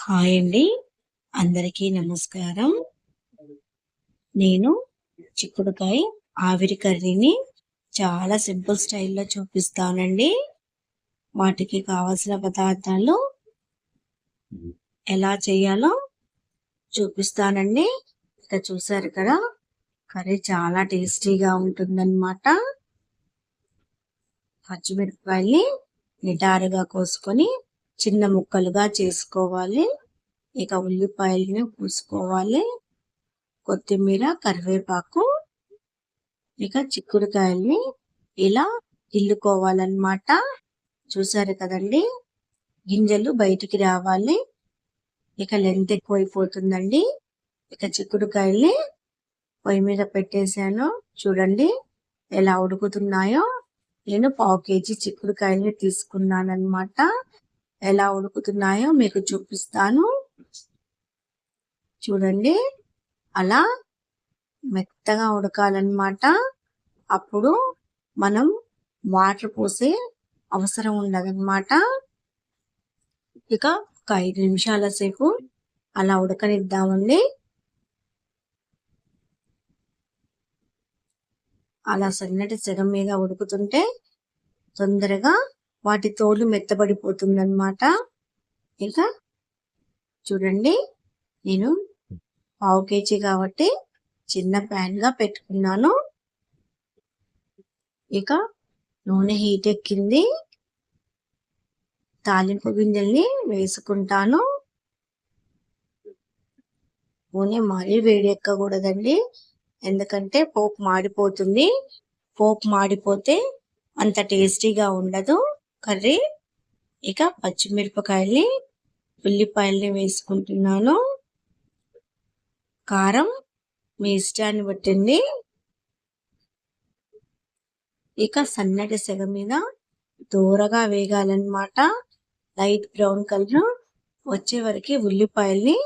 Hi అండి. అందరికీ నమస్కారం. నేను చిక్కుడుకాయ ఆవిరి కర్రీని చాలా సింపుల్ స్టైల్లో చూపిస్తానండి. వాటికి కావాల్సిన పదార్థాలు ఎలా చేయాలో చూపిస్తానండి. ఇక చూసారు కదా కర్రీ చాలా టేస్టీగా ఉంటుందన్నమాట. పచ్చిమిరపకాయల్ని నిటారుగా కోసుకొని చిన్న ముక్కలుగా చేసుకోవాలి. ఇక ఉల్లిపాయలని పూసుకోవాలి. కొత్తిమీర కరివేపాకు ఇక చిక్కుడుకాయల్ని ఇలా ఇల్లుకోవాలన్నమాట చూసారు కదండి? గింజలు బయటికి రావాలి. ఇక లెంత్ ఎక్కువైపోతుందండి. ఇక చిక్కుడుకాయల్ని పొయ్యి మీద పెట్టేశాను. చూడండి ఎలా ఉడుకుతున్నాయో. నేను పావు కేజీ చిక్కుడుకాయల్ని తీసుకున్నాను అనమాట ఎలా ఉడుకుతున్నాయో మీకు చూపిస్తాను. చూడండి. అలా మెత్తగా ఉడకాలన్నమాట. అప్పుడు మనం వాటర్ పోసే అవసరం ఉండదన్నమాట. ఇక ఒక ఐదు నిమిషాల సేపు అలా ఉడకనిద్దామండి. అలా సన్నటి సెగం మీద ఉడుకుతుంటే తొందరగా వాటి తోలు మెత్తబడిపోతుంది అనమాట ఇంకా చూడండి నేను పావు కేజీ కాబట్టి చిన్న ప్యాన్గా పెట్టుకున్నాను. ఇక నూనె హీట్ ఎక్కింది. తాలింపు గింజల్ని వేసుకుంటాను. నూనె మరీ వేడి ఎక్కకూడదండి ఎందుకంటే పోపు మాడిపోతుంది. పోపు మాడిపోతే అంత టేస్టీగా ఉండదు. కర్రీ. ఇక పచ్చిమిరపకాయల్ని ఉల్లిపాయల్ని వేసుకుంటున్నాను. కారం మీ ఇష్టాన్ని బట్టింది. ఇక సన్నటి సెగ మీద దూరగా వేగాలన్నమాట. Light brown colour. వచ్చే వరకు ఉల్లిపాయల్ని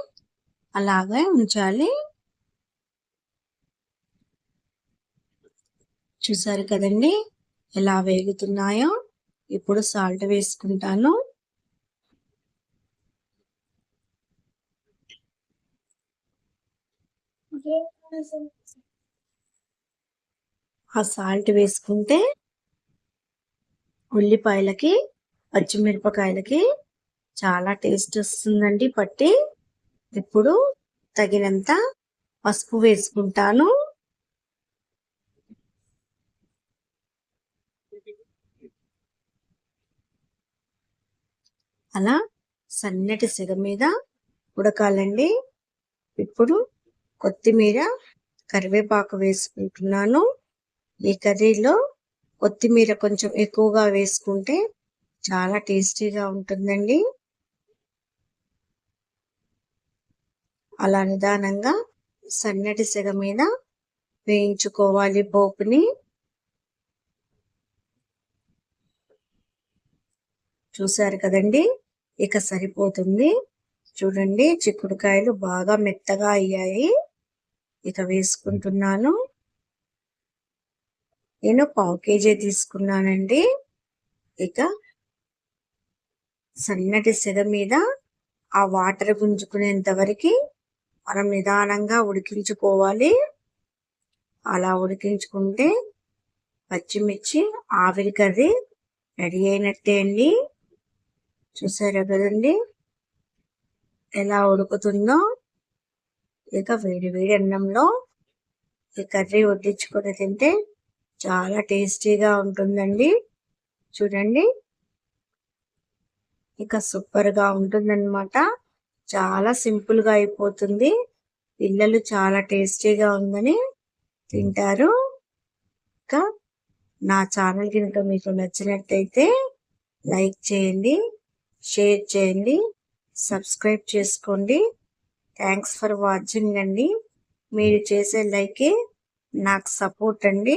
అలాగే ఉంచాలి. చూసారు కదండి ఎలా వేగుతున్నాయో? ఇప్పుడు సాల్ట్ వేసుకుంటాను. ఆ సాల్ట్ వేసుకుంటే ఉల్లిపాయలకి పచ్చిమిరపకాయలకి చాలా టేస్ట్ వస్తుందండి పట్టి. ఇప్పుడు తగినంత పసుపు వేసుకుంటాను. అలా సన్నటి సెగ మీద ఉడకాలండి. ఇప్పుడు కొత్తిమీర కరివేపాకు వేసుకుంటున్నాను. ఈ కర్రీలో కొత్తిమీర కొంచెం ఎక్కువగా వేసుకుంటే చాలా టేస్టీగా ఉంటుందండి. అలా నిదానంగా సన్నటి సెగ మీద వేయించుకోవాలి పోపుని. చూశారు కదండి? ఇక సరిపోతుంది. చూడండి చిక్కుడుకాయలు బాగా మెత్తగా అయ్యాయి. ఇక వేసుకుంటున్నాను. నేను పావు కేజీ తీసుకున్నానండి. ఇక సన్నటి సెగ మీద ఆ వాటర్ గుంజుకునేంత వరకు మనం నిదానంగా ఉడికించుకోవాలి. అలా ఉడికించుకుంటే పచ్చిమిర్చి ఆవిరి కర్రీ రెడీ అయినట్టే అండి. చూసారా కదండి? ఎలా ఉడుకుతుందో? ఇక వేడి వేడి అన్నంలో ఈ కర్రీ వడ్డించుకొని తింటే చాలా టేస్టీగా ఉంటుందండి. చూడండి. ఇక సూపర్గా ఉంటుందన్నమాట. చాలా సింపుల్గా అయిపోతుంది. పిల్లలు చాలా టేస్టీగా ఉందని తింటారు. ఇంకా నా ఛానల్ కనుక మీకు నచ్చినట్టయితే లైక్ చేయండి. షేర్ చేయండి సబ్స్క్రైబ్ చేసుకోండి. థ్యాంక్స్ ఫర్ వాచింగ్ అండి. మీరు చేసే లైకే నాకు సపోర్ట్ అండి.